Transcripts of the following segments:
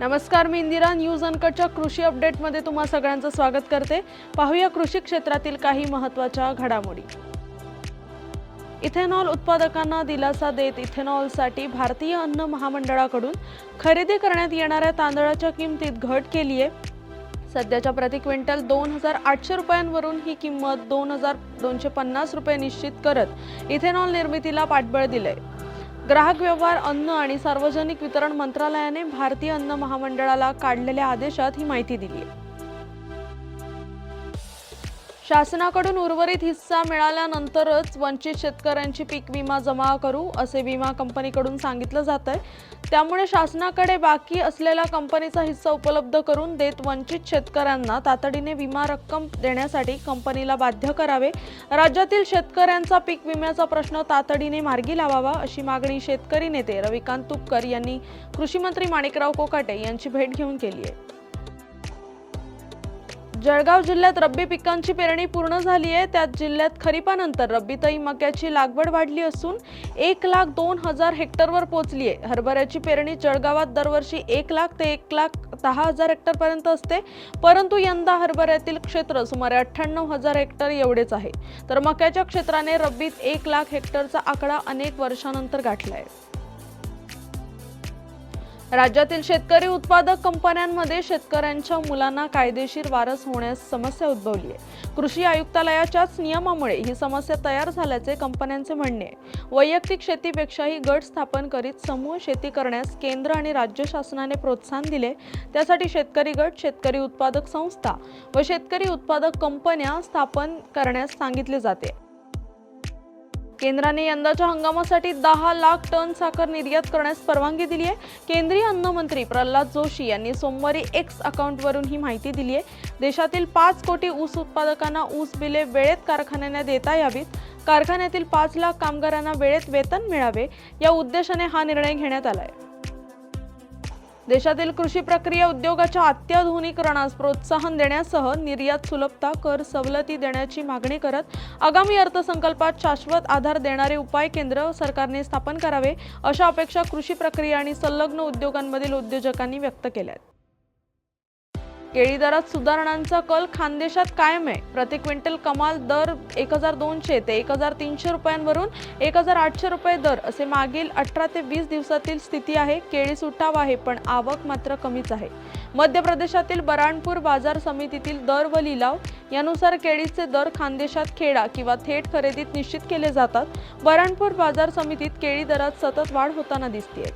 नमस्कार मी इंदिरा न्यूज अनकटच्या कृषी अपडेटमध्ये तुम्हा सगळ्यांचं स्वागत करते. पाहूया कृषी क्षेत्रातील काही महत्त्वाच्या घडामोडी. इथेनॉल उत्पादकांना दिलासा देत इथेनॉलसाठी भारतीय अन्न महामंडळाकडून खरेदी करण्यात येणाऱ्या तांदळाच्या किमतीत घट केली आहे. सध्याच्या प्रति क्विंटल दोन हजार आठशे रुपयांवरून ही किंमत दोन हजार दोनशे पन्नास रुपये निश्चित करत इथेनॉल निर्मितीला पाठबळ दिलंय. ग्राहक व्यवहार अन्न आणि सार्वजनिक वितरण मंत्रालयाने भारतीय अन्न महामंडळाला काढलेल्या आदेशात ही माहिती दिली आहे. शासनाकडून उर्वरित हिस्सा मिळाल्यानंतरच वंचित शेतकऱ्यांची पीक विमा जमा करू असे विमा कंपनीकडून सांगितलं जात आहे त्यामुळे शासनाकडे बाकी असलेला कंपनीचा हिस्सा उपलब्ध करून देत वंचित शेतकऱ्यांना तातडीने विमा रक्कम देण्यासाठी कंपनीला बाध्य करावे. राज्यातील शेतकऱ्यांचा पीक विम्याचा प्रश्न तातडीने मार्गी लावावा अशी मागणी शेतकरी नेते रविकांत तुपकर यांनी कृषीमंत्री माणिकराव कोकाटे यांची भेट घेऊन केली आहे. जळगाव जिल्ह्यात रब्बी पिकांची पेरणी पूर्ण झाली आहे. त्यात जिल्ह्यात खरीपानंतर रब्बीतही मक्याची लागवड वाढली असून एक लाख दोन हजार हेक्टरवर पोहोचली आहे. हरभऱ्याची पेरणी जळगावात दरवर्षी एक लाख ते एक लाख दहा हजार हेक्टरपर्यंत असते. परंतु यंदा हरभऱ्यातील क्षेत्र सुमारे अठ्ठ्याण्णव हजार हेक्टर एवढेच आहे. तर मक्याच्या क्षेत्राने रब्बीत एक लाख हेक्टरचा आकडा अनेक वर्षानंतर गाठला आहे राज्यातील शेतकरी उत्पादक कंपन्यांमध्ये शेतकऱ्यांच्या मुलांना कायदेशीर वारस होण्यास समस्या उद्भवली आहे. कृषी आयुक्तालयाच्याच नियमामुळे ही समस्या तयार झाल्याचे कंपन्यांचे म्हणणे आहे. वैयक्तिक शेतीपेक्षाही गट स्थापन करीत समूह शेती करण्यास केंद्र आणि राज्य शासनाने प्रोत्साहन दिले. त्यासाठी शेतकरी गट शेतकरी उत्पादक संस्था व शेतकरी उत्पादक कंपन्या स्थापन करण्यास सांगितले जाते. केंद्राने यंदाच्या हंगामासाठी दहा लाख टन साखर निर्यात करण्यास परवानगी दिली आहे. केंद्रीय अन्नमंत्री प्रल्हाद जोशी यांनी सोमवारी एक्स अकाउंटवरून ही माहिती दिली आहे. देशातील पाच कोटी ऊस उत्पादकांना ऊस बिले वेळेत कारखान्यांना देता यावीत. कारखान्यातील पाच लाख कामगारांना वेळेत वेतन मिळावे. या उद्देशाने हा निर्णय घेण्यात आला आहे देशातील कृषी प्रक्रिया उद्योगाच्या अत्याधुनिकरणास प्रोत्साहन देण्यासह निर्यात सुलभता कर सवलती देण्याची मागणी करत आगामी अर्थसंकल्पात शाश्वत आधार देणारे उपाय केंद्र सरकारने स्थापन करावे अशा अपेक्षा कृषी प्रक्रिया आणि संलग्न उद्योगांमधील उद्योजकांनी व्यक्त केल्या आहेत केळी दरात सुधारणांचा कल खानदेशात कायम आहे. प्रति क्विंटल कमाल दर एक हजार दोनशे ते एक हजार तीनशे रुपयांवरून एक हजार आठशे रुपये दर असे मागील अठरा ते वीस दिवसातील स्थिती आहे. केळी सुटाव आहे पण आवक मात्र कमीच आहे. मध्य प्रदेशातील बराणपूर बाजार समितीतील दर व लिलाव यानुसार केळीचे दर खानदेशात खेडा किंवा थेट खरेदीत निश्चित केले जातात. बराणपूर बाजार समितीत केळी दरात सतत वाढ होताना दिसते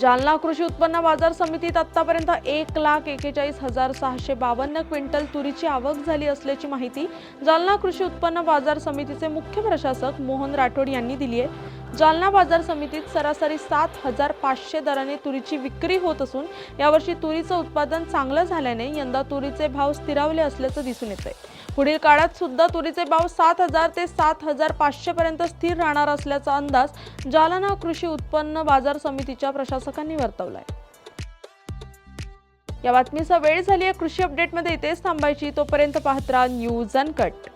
जालना कृषी उत्पन्न बाजार समितीत आतापर्यंत एक लाख एकेचाळीस हजार सहाशे बावन्न क्विंटल तुरीची आवक झाली असल्याची माहिती जालना कृषी उत्पन्न बाजार समितीचे मुख्य प्रशासक मोहन राठोड यांनी दिली आहे. जालना बाजार समितीत सरासरी सात हजार पाचशे दराने तुरीची विक्री होत असून यावर्षी तुरीचं उत्पादन चांगलं झाल्याने यंदा तुरीचे भाव स्थिरावले असल्याचं दिसून येत आहे पुढील काळात सुद्धा तुरीचे भाव सात हजार ते सात हजार पाचशे पर्यंत स्थिर राहणार असल्याचा अंदाज जालना कृषी उत्पन्न बाजार समितीच्या प्रशासकांनी वर्तवलाय. या बातमीचा वेळ झाली आहे कृषी अपडेटमध्ये इथेच थांबायची. तोपर्यंत पाहत राहा न्यूज अनकट.